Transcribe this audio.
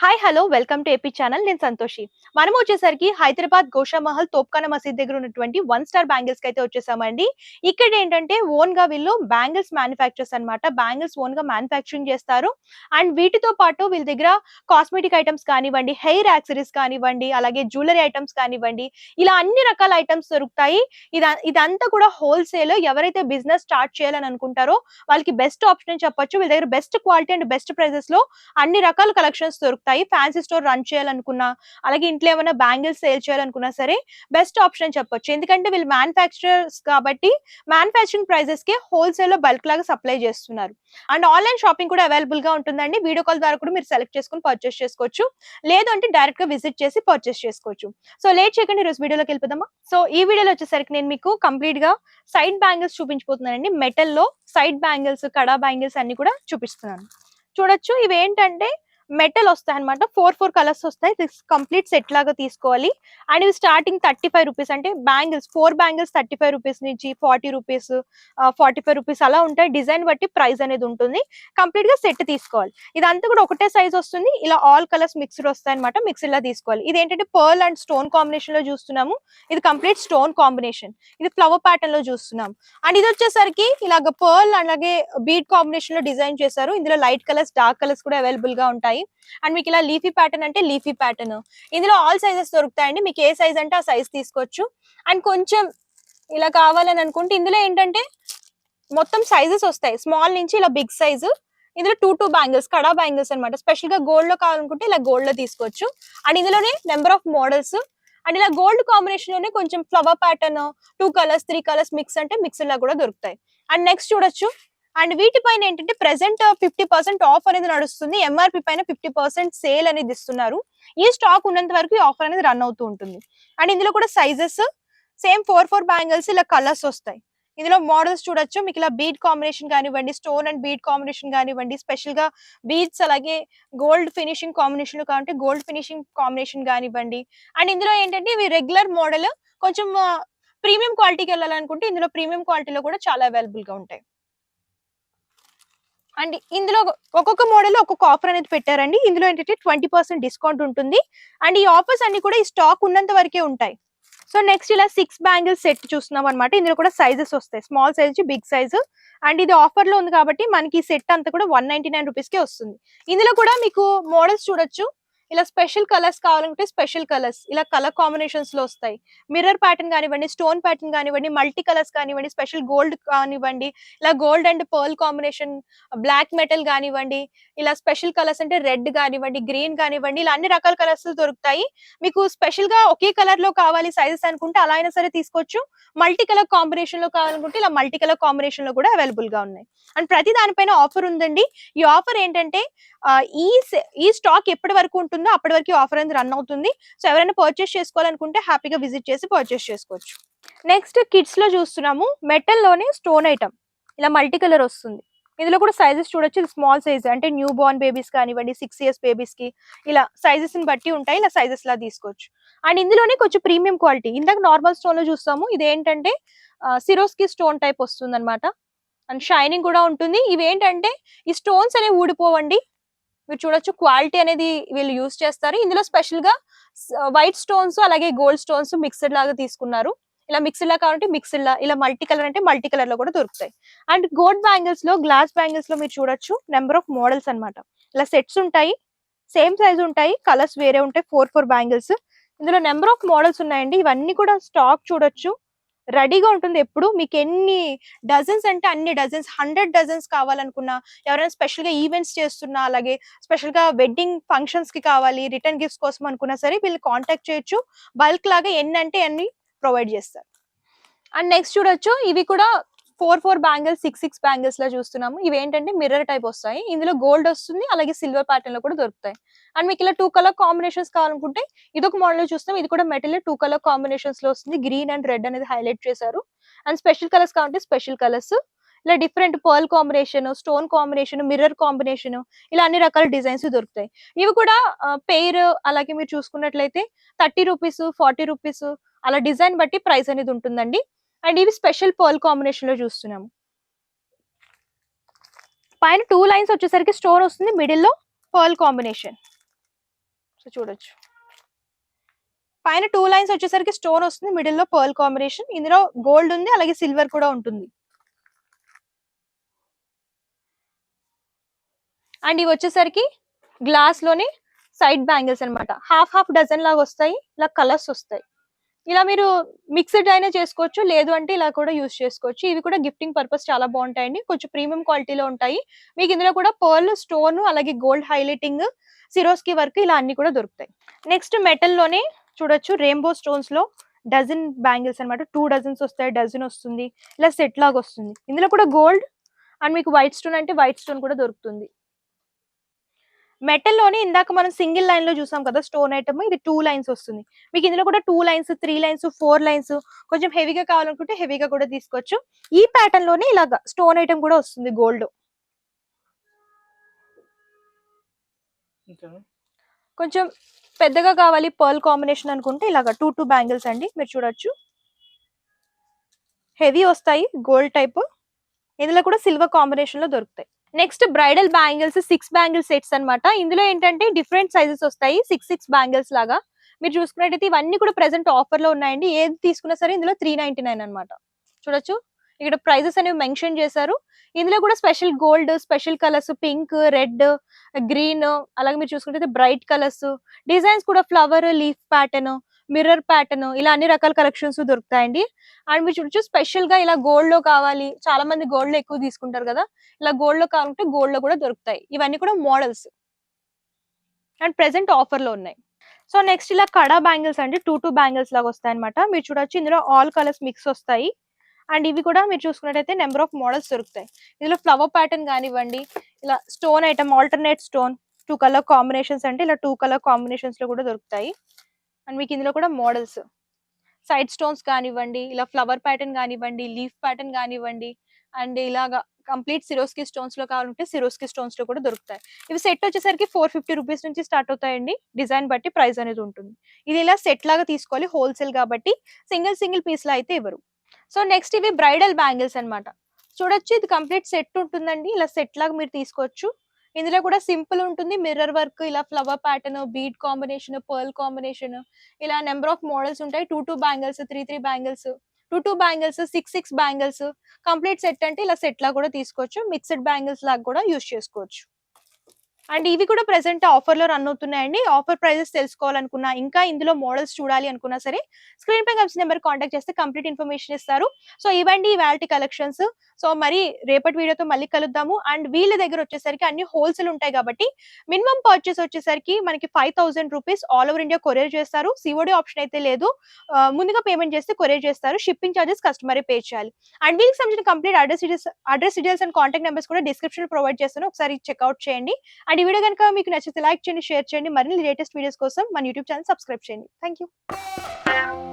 Hi hello welcome to AP channel నేను సంతోషి. మనం వచ్చేసరికి హైదరాబాద్ గోషామహల్ తోప్కాన మసీద్ దగ్గర ఉన్నటువంటి వన్ స్టార్ బ్యాంగిల్స్కి అయితే వచ్చేసామండి. ఇక్కడ ఏంటంటే ఓన్గా వీళ్ళు బ్యాంగిల్స్ మ్యానుఫ్యాక్చర్స్ అన్నమాట. బ్యాంగిల్స్ ఓన్గా మ్యానుఫ్యాక్చరింగ్ చేస్తారు. అండ్ వీటితో పాటు వీళ్ళ దగ్గర కాస్మెటిక్ ఐటమ్స్ కానివ్వండి హెయిర్ యాక్సరీస్ కానివ్వండి అలాగే జ్యువెలరీ ఐటమ్స్ కానివ్వండి ఇలా అన్ని రకాల ఐటమ్స్ దొరుకుతాయి. ఇద ఇదంతా కూడా హోల్సేల్ ఎవరైతే బిజినెస్ స్టార్ట్ చేయాలని అనుకుంటారో వాళ్ళకి బెస్ట్ ఆప్షన్ అని చెప్పొచ్చు. వీళ్ళ దగ్గర బెస్ట్ క్వాలిటీ అండ్ బెస్ట్ ప్రైజెస్లో అన్ని రకాల కలెక్షన్స్ దొరుకుతాయి ఫ్యాన్సీ స్టోర్ రన్ చేయాలనుకున్నా అలాగే ఇంట్లో ఏమైనా బ్యాంగిల్స్ సేల్ చేయాలనుకున్నా సరే బెస్ట్ ఆప్షన్ అని చెప్పొచ్చు. ఎందుకంటే వీళ్ళు మ్యానుఫ్యాక్చరర్స్ కాబట్టి మ్యానుఫ్యాక్చరింగ్ ప్రైజెస్కి హోల్సేల్లో బల్క్ లాగా సప్లై చేస్తున్నారు. అండ్ ఆన్లైన్ షాపింగ్ కూడా అవైలబుల్గా ఉంటుందండి. వీడియో కాల్ ద్వారా కూడా మీరు సెలెక్ట్ చేసుకుని పర్చేస్ చేసుకోవచ్చు. లేదు అంటే డైరెక్ట్గా విజిట్ చేసి పర్చేస్ చేసుకోవచ్చు. సో లేట్ చేయకండి. ఈరోజు వీడియోలోకి వెళ్ళిపోదామా? సో ఈ వీడియోలో వచ్చేసరికి నేను మీకు కంప్లీట్గా సైడ్ బ్యాంగిల్స్ చూపించబోతున్నానండి. మెటల్లో సైడ్ బ్యాంగిల్స్ కడా బ్యాంగిల్స్ అన్ని కూడా చూపిస్తున్నాను. చూడొచ్చు. ఇవి ఏంటంటే మెటల్ వస్తాయి అనమాట ఫోర్ ఫోర్ కలర్స్ వస్తాయి. కంప్లీట్ సెట్ లాగా తీసుకోవాలి. అండ్ ఇవి స్టార్టింగ్ థర్టీ ఫైవ్ రూపీస్. అంటే bangles four bangles thirty five rupees నుంచి forty rupees forty five rupees అలా ఉంటాయి. డిజైన్ బట్టి ప్రైస్ అనేది ఉంటుంది. కంప్లీట్గా సెట్ తీసుకోవాలి. ఇదంతా కూడా ఒకటే సైజ్ వస్తుంది. ఇలా ఆల్ కలర్స్ మిక్స్డ్ వస్తాయి అనమాట మిక్స్డ్ లా తీసుకోవాలి. ఇది ఏంటంటే పర్ల్ అండ్ స్టోన్ కాంబినేషన్లో చూస్తున్నాము. ఇది కంప్లీట్ స్టోన్ కాంబినేషన్. ఇది ఫ్లవర్ ప్యాటర్న్లో చూస్తున్నాం. అండ్ ఇది వచ్చేసరికి ఇలాగ పర్ల్ అలాగే బీట్ కాంబినేషన్లో డిజైన్ చేశారు. ఇందులో లైట్ కలర్స్ డార్క్ కలర్స్ కూడా అవైలబుల్గా ఉంటాయి. అండ్ మీకు ఇలా లీఫీ ప్యాటర్న్ అంటే లీఫీ ప్యాటర్న్. ఇందులో ఆల్ సైజెస్ దొరుకుతాయండి. మీకు ఏ సైజ్ అంటే ఆ సైజ్ తీసుకోవచ్చు. అండ్ కొంచెం ఇలా కావాలని అనుకుంటే ఇందులో ఏంటంటే మొత్తం సైజెస్ వస్తాయి. స్మాల్ నుంచి ఇలా బిగ్ సైజు. ఇందులో two two bangles kada bangles అనమాట స్పెషల్గా గోల్డ్లో కావాలనుకుంటే ఇలా గోల్డ్లో తీసుకోవచ్చు. అండ్ ఇందులోనే నెంబర్ ఆఫ్ మోడల్స్ అండ్ ఇలా గోల్డ్ కాంబినేషన్లోనే కొంచెం flower pattern two colours three colours mix అంటే మిక్స్ లా కూడా దొరుకుతాయి. అండ్ నెక్స్ట్ చూడొచ్చు. అండ్ వీటిపైన ఏంటంటే ప్రెసెంట్ ఫిఫ్టీ పర్సెంట్ ఆఫ్ అనేది నడుస్తుంది. ఎంఆర్పి పైన ఫిఫ్టీ పర్సెంట్ సేల్ అనేది ఇస్తున్నారు. ఈ స్టాక్ ఉన్నంత వరకు ఈ ఆఫర్ అనేది రన్ అవుతూ ఉంటుంది. అండ్ ఇందులో కూడా sizes same four four bangles ఇలా కలర్స్ వస్తాయి. ఇందులో మోడల్స్ చూడొచ్చు. మీకు ఇలా బీడ్ కాంబినేషన్ కానివ్వండి స్టోన్ అండ్ బీడ్ కాంబినేషన్ కానివ్వండి స్పెషల్గా బీడ్స్ అలాగే గోల్డ్ ఫినిషింగ్ కాంబినేషన్ కాబట్టి గోల్డ్ ఫినిషింగ్ కాంబినేషన్ కానివ్వండి. అండ్ ఇందులో ఏంటంటే ఇవి రెగ్యులర్ మోడల్ కొంచెం ప్రీమియం క్వాలిటీకి వెళ్ళాలనుకుంటే ఇందులో ప్రీమియం క్వాలిటీలో కూడా చాలా అవైలబుల్గా ఉంటాయి. అండ్ ఇందులో ఒక్కొక్క మోడల్ ఒక్కొక్క ఆఫర్ అనేది పెట్టారండి. ఇందులో ఏంటంటే ట్వంటీ పర్సెంట్ డిస్కౌంట్ ఉంటుంది. అండ్ ఈ ఆఫర్స్ అన్ని కూడా ఈ స్టాక్ ఉన్నంత వరకే ఉంటాయి. సో నెక్స్ట్ ఇలా సిక్స్ బ్యాంగిల్స్ సెట్ చూస్తున్నాం అనమాట ఇందులో కూడా సైజెస్ వస్తాయి. Small size big size and ఇది ఆఫర్లో ఉంది కాబట్టి మనకి సెట్ అంతా కూడా వన్ నైన్టీ నైన్ రూపీస్కి వస్తుంది. ఇందులో కూడా మీకు మోడల్స్ చూడొచ్చు. ఇలా స్పెషల్ కలర్స్ కావాలంటే స్పెషల్ కలర్స్ ఇలా కలర్ కాంబినేషన్స్లో వస్తాయి. మిర్రర్ ప్యాటర్న్ కానివ్వండి స్టోన్ ప్యాటర్న్ కానివ్వండి మల్టీ కలర్స్ కానివ్వండి స్పెషల్ గోల్డ్ కానివ్వండి ఇలా gold and pearl combination black metal కానివ్వండి ఇలా స్పెషల్ కలర్స్ అంటే రెడ్ కానివ్వండి గ్రీన్ కానివ్వండి ఇలా అన్ని రకాల కలర్స్ దొరుకుతాయి. మీకు స్పెషల్గా ఒకే కలర్లో కావాలి సైజెస్ అనుకుంటే అలా అయినా సరే తీసుకోవచ్చు. మల్టీ కలర్ కాంబినేషన్లో కావాలనుకుంటే ఇలా మల్టీ కలర్ కాంబినేషన్లో కూడా అవైలబుల్గా ఉన్నాయి. అండ్ ప్రతి దానిపైన ఆఫర్ ఉందండి. ఈ ఆఫర్ ఏంటంటే ఈ ఈ స్టాక్ ఎప్పటి వరకు ఉంటుందో అప్పటి వరకు ఆఫర్ అనేది రన్ అవుతుంది. సో ఎవరైనా పర్చేస్ చేసుకోవాలనుకుంటే హ్యాపీగా విజిట్ చేసి పర్చేస్ చేసుకోవచ్చు. నెక్స్ట్ కిడ్స్లో చూస్తున్నాము మెటల్లోనే స్టోన్ ఐటమ్ ఇలా మల్టీ కలర్ వస్తుంది. ఇందులో కూడా సైజెస్ చూడొచ్చు. ఇది స్మాల్ సైజ్ అంటే న్యూ బోర్న్ బేబీస్ కానివ్వండి సిక్స్ ఇయర్స్ బేబీస్కి ఇలా సైజెస్ని బట్టి ఉంటాయి. ఇలా సైజెస్ లా తీసుకోవచ్చు. అండ్ ఇందులోనే కొంచెం ప్రీమియం క్వాలిటీ ఇందాక నార్మల్ స్టోన్లో చూస్తాము. ఇది ఏంటంటే సిరోస్కి స్టోన్ టైప్ వస్తుంది అనమాట అండ్ షైనింగ్ కూడా ఉంటుంది. ఇవేంటంటే ఈ స్టోన్స్ అనేవి ఊడిపోవండి. మీరు చూడొచ్చు క్వాలిటీ అనేది వీళ్ళు యూస్ చేస్తారు. ఇందులో స్పెషల్గా వైట్ స్టోన్స్ అలాగే గోల్డ్ స్టోన్స్ మిక్స్డ్ లాగా తీసుకున్నారు. ఇలా మిక్స్డ్ లా కావాలంటే మిక్స్డ్ లా ఇలా మల్టీ కలర్ అంటే మల్టీ కలర్లో కూడా దొరుకుతాయి. అండ్ గోల్డ్ బ్యాంగిల్స్లో గ్లాస్ బ్యాంగిల్స్లో మీరు చూడొచ్చు నెంబర్ ఆఫ్ మోడల్స్ అన్నమాట. ఇలా సెట్స్ ఉంటాయి సేమ్ సైజ్ ఉంటాయి కలర్స్ వేరే ఉంటాయి ఫోర్ ఫోర్ బ్యాంగిల్స్ ఇందులో నెంబర్ ఆఫ్ మోడల్స్ ఉన్నాయండి. ఇవన్నీ కూడా స్టాక్ చూడొచ్చు. రెడీగా ఉంటుంది. ఎప్పుడు మీకు ఎన్ని డజన్స్ అంటే అన్ని డజన్స్ హండ్రెడ్ డజన్స్ కావాలనుకున్నా ఎవరైనా స్పెషల్గా ఈవెంట్స్ చేస్తున్నా అలాగే స్పెషల్గా వెడ్డింగ్ ఫంక్షన్స్కి కావాలి రిటర్న్ గిఫ్ట్స్ కోసం అనుకున్నా సరే వీళ్ళు కాంటాక్ట్ చేయొచ్చు. బల్క్ లాగా ఎన్ని అంటే అన్ని ప్రొవైడ్ చేస్తారు. అండ్ నెక్స్ట్ చూడొచ్చు ఇవి కూడా four four bangles six six బ్యాంగిల్స్లో చూస్తున్నాము. ఇవి ఏంటంటే మిర్రర్ టైప్ వస్తాయి. ఇందులో గోల్డ్ వస్తుంది అలాగే సిల్వర్ ప్యాటర్న్లో కూడా దొరుకుతాయి. అండ్ మీకు ఇలా టూ కలర్ కాంబినేషన్స్ కావాలనుకుంటే ఇది ఒక మోడల్లో చూస్తాం ఇది కూడా మెటల్ టూ కలర్ కాంబినేషన్స్లో వస్తుంది. గ్రీన్ అండ్ రెడ్ అనేది హైలైట్ చేశారు. అండ్ స్పెషల్ కలర్స్ కావాలంటే స్పెషల్ కలర్స్ ఇలా different pearl combination stone combination mirror combination ఇలా అన్ని రకాల డిజైన్స్ దొరుకుతాయి. ఇవి కూడా పేర్ అలాగే మీరు చూసుకున్నట్లయితే థర్టీ రూపీస్ ఫార్టీ రూపీస్ అలా డిజైన్ బట్టి ప్రైస్ అనేది ఉంటుందండి. అండ్ ఇవి స్పెషల్ పర్ల్ కాంబినేషన్లో చూస్తున్నాము పైన టూ లైన్స్ వచ్చేసరికి స్టోన్ వస్తుంది మిడిల్లో పర్ల్ కాంబినేషన్. సో చూడొచ్చు. పైన టూ లైన్స్ వచ్చేసరికి స్టోన్ వస్తుంది మిడిల్లో పర్ల్ కాంబినేషన్. ఇందులో గోల్డ్ ఉంది అలాగే సిల్వర్ కూడా ఉంటుంది. అండ్ ఇవి వచ్చేసరికి గ్లాస్లోనే సైడ్ బ్యాంగిల్స్ అన్నమాట. హాఫ్ హాఫ్ డజన్ లాగా వస్తాయి ఇలా కలర్స్ వస్తాయి. ఇలా మీరు మిక్స్డ్ అయినా చేసుకోవచ్చు లేదు అంటే ఇలా కూడా యూస్ చేసుకోవచ్చు. ఇవి కూడా గిఫ్టింగ్ పర్పస్ చాలా బాగుంటాయండి. కొంచెం ప్రీమియం క్వాలిటీలో ఉంటాయి. మీకు ఇందులో కూడా పర్ల్ స్టోన్ అలాగే గోల్డ్ హైలైటింగ్ సిరోస్కి వర్క్ ఇలా అన్ని కూడా దొరుకుతాయి. నెక్స్ట్ మెటల్లోనే చూడొచ్చు రెయిన్బో స్టోన్స్లో డజన్ బ్యాంగిల్స్ అన్నమాట. టూ డజన్స్ వస్తాయి డజన్ వస్తుంది ఇలా సెట్ లాగా వస్తుంది. ఇందులో కూడా గోల్డ్ అండ్ మీకు వైట్ స్టోన్ అంటే వైట్ స్టోన్ కూడా దొరుకుతుంది. మెటల్లోనే ఇందాక మనం సింగిల్ లైన్లో చూసాం కదా స్టోన్ ఐటమ్ ఇది టూ లైన్స్ వస్తుంది. మీకు ఇందులో కూడా two lines three lines four lines కొంచెం హెవీగా కావాలనుకుంటే హెవీగా కూడా తీసుకోవచ్చు. ఈ ప్యాటర్న్లోనే ఇలాగా స్టోన్ ఐటమ్ కూడా వస్తుంది గోల్డ్. కొంచెం పెద్దగా కావాలి పర్ల్ కాంబినేషన్ అనుకుంటే ఇలాగా టూ టూ బ్యాంగిల్స్ అండి మీరు చూడొచ్చు. హెవీ వస్తాయి గోల్డ్ టైప్. ఇందులో కూడా సిల్వర్ కాంబినేషన్లో దొరుకుతాయి. Next bridal bangles six bangle sets అన్నమాట. ఇందులో ఏంటంటే డిఫరెంట్ సైజెస్ వస్తాయి. సిక్స్ సిక్స్ బ్యాంగిల్స్ లాగా. మీరు చూసుకున్నట్టయితే ఇవన్నీ కూడా ప్రెసెంట్ ఆఫర్లో ఉన్నాయండి. ఏది తీసుకున్నా సరే ఇందులో త్రీ నైన్టీ నైన్ అనమాట చూడొచ్చు? ఇక్కడ ప్రైజెస్ అనేవి మెన్షన్ చేశారు. ఇందులో కూడా special gold special colours pink red green అలాగే మీరు చూసుకుంటే బ్రైట్ కలర్స్ డిజైన్స్ కూడా flower leaf pattern mirror pattern ఇలా అన్ని రకాల కలెక్షన్స్ దొరుకుతాయండి. అండ్ మీరు చూడొచ్చు స్పెషల్గా ఇలా గోల్డ్లో కావాలి చాలా మంది గోల్డ్లో ఎక్కువ తీసుకుంటారు కదా ఇలా గోల్డ్లో కావాలంటే గోల్డ్లో కూడా దొరుకుతాయి. ఇవన్నీ కూడా మోడల్స్ అండ్ ప్రెసెంట్ ఆఫర్లో ఉన్నాయి. సో నెక్స్ట్ ఇలా కడా బ్యాంగిల్స్ అండి టూ టూ బ్యాంగిల్స్ లాగా వస్తాయి అనమాట మీరు చూడొచ్చు ఇందులో ఆల్ కలర్స్ మిక్స్ వస్తాయి. అండ్ ఇవి కూడా మీరు చూసుకున్నట్టయితే నెంబర్ ఆఫ్ మోడల్స్ దొరుకుతాయి. ఇందులో ఫ్లవర్ ప్యాటర్న్ కానివ్వండి ఇలా stone item alternate stone two colour combinations అంటే ఇలా టూ కలర్ కాంబినేషన్స్లో కూడా దొరుకుతాయి. అండ్ మీకు ఇందులో కూడా మోడల్స్. సైడ్ స్టోన్స్ కానివ్వండి ఇలా ఫ్లవర్ ప్యాటర్న్ కానివ్వండి లీఫ్ ప్యాటర్న్ కానివ్వండి అండ్ ఇలాగా కంప్లీట్ సిరోస్కి స్టోన్స్లో కావాలంటే సిరోస్కి స్టోన్స్లో కూడా దొరుకుతాయి. ఇవి సెట్ వచ్చేసరికి ఫోర్ ఫిఫ్టీ రూపీస్ నుంచి స్టార్ట్ అవుతాయండి. డిజైన్ బట్టి ప్రైస్ అనేది ఉంటుంది. ఇది ఇలా సెట్ లాగా తీసుకోవాలి. హోల్సేల్ కాబట్టి సింగిల్ సింగిల్ పీస్లో అయితే ఇవ్వరు. సో నెక్స్ట్ ఇవి బ్రైడల్ బ్యాంగిల్స్ అన్నమాట. చూడొచ్చు ఇది కంప్లీట్ సెట్ ఉంటుందండి. ఇలా సెట్ లాగా మీరు తీసుకోవచ్చు. ఇందులో కూడా సింపుల్ ఉంటుంది. మిర్రర్ వర్క్ ఇలా flower pattern bead combination pearl combination ఇలా నెంబర్ ఆఫ్ మోడల్స్ ఉంటాయి. Two two bangles three three bangles two two bangles six six bangles. Complete set అంటే ఇలా సెట్ లా కూడా తీసుకోవచ్చు. మిక్స్డ్ బ్యాంగిల్స్ లాగా కూడా యూస్ చేసుకోవచ్చు. అండ్ ఇవి కూడా ప్రెసెంట్ ఆఫర్లో రన్ అవుతున్నాయండి. ఆఫర్ ప్రైజెస్ తెలుసుకోవాలనుకున్నా ఇంకా ఇందులో మోడల్స్ చూడాలి అనుకున్నా సరే స్క్రీన్ పై కంపెనీ నెంబర్ కాంటాక్ట్ చేస్తే కంప్లీట్ ఇన్ఫర్మేషన్ ఇస్తారు. సో ఇవండి వ్యాలిటీ కలెక్షన్స్ సో మరి రేపటి వీడియోతో మళ్ళీ కలుద్దాము. అండ్ వీళ్ళ దగ్గర వచ్చేసరికి అన్ని హోల్సేల్ ఉంటాయి కాబట్టి మినిమం పర్చేస్ వచ్చేసరికి మనకి five thousand rupees all over India courier చేస్తారు. సిఓడి ఆప్షన్ అయితే లేదు. ముందుగా పేమెంట్ చేస్తే కొరియర్ చేస్తారు. షిప్పింగ్ చార్జెస్ కస్టమరే పే చేయాలి. అండ్ వీళ్ళకి సంబంధించిన complete address details address details and contact numbers కూడా డిస్క్రిప్షన్ ప్రొవైడ్ చేస్తాను. ఒకసారి చెక్అవుట్ చేయండి. అండ్ ఈ వీడియో కనుక మీకు నచ్చితే లైక్ చేయండి షేర్ చేయండి. మరిన్ని లేటెస్ట్ వీడియోస్ కోసం మన యూట్యూబ్ ఛానల్ సబ్స్క్రైబ్ చేయండి. Thank you